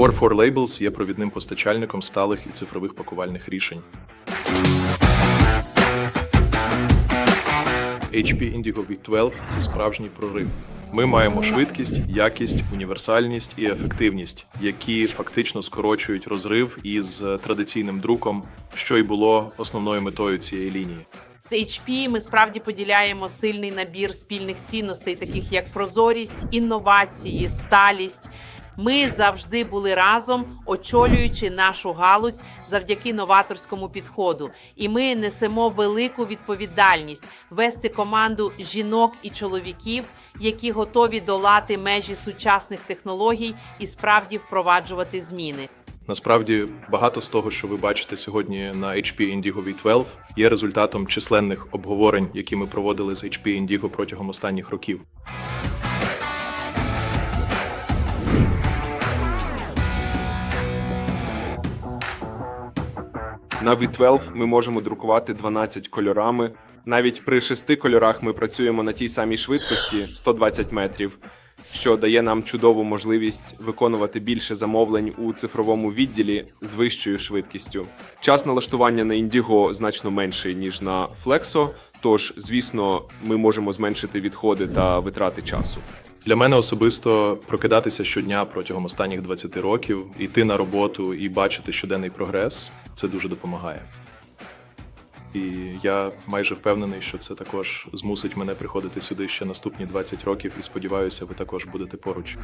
4 Labels є провідним постачальником сталих і цифрових пакувальних рішень. HP Indigo V12 – це справжній прорив. Ми маємо швидкість, якість, універсальність і ефективність, які фактично скорочують розрив із е, традиційним друком, що й було основною метою цієї лінії. З HP ми справді поділяємо сильний набір спільних цінностей, таких як прозорість, інновації, сталість. Ми завжди були разом, очолюючи нашу галузь завдяки новаторському підходу. І ми несемо велику відповідальність вести команду жінок і чоловіків, які готові долати межі сучасних технологій і справді впроваджувати зміни. Насправді, багато з того, що ви бачите сьогодні на HP Indigo V12, є результатом численних обговорень, які ми проводили з HP Indigo протягом останніх років. На V12 ми можемо друкувати 12 кольорами. Навіть при шести кольорах ми працюємо на тій самій швидкості 120 метрів, що дає нам чудову можливість виконувати більше замовлень у цифровому відділі з вищою швидкістю. Час налаштування на Indigo значно менший ніж на Flexo, тож, звісно, ми можемо зменшити відходи та витрати часу. Для мене особисто прокидатися щодня протягом останніх 20 років, йти на роботу і бачити щоденний прогрес це дуже допомагає. І я майже впевнений, що це також змусить мене приходити сюди ще наступні 20 років, і сподіваюся, ви також будете поруч.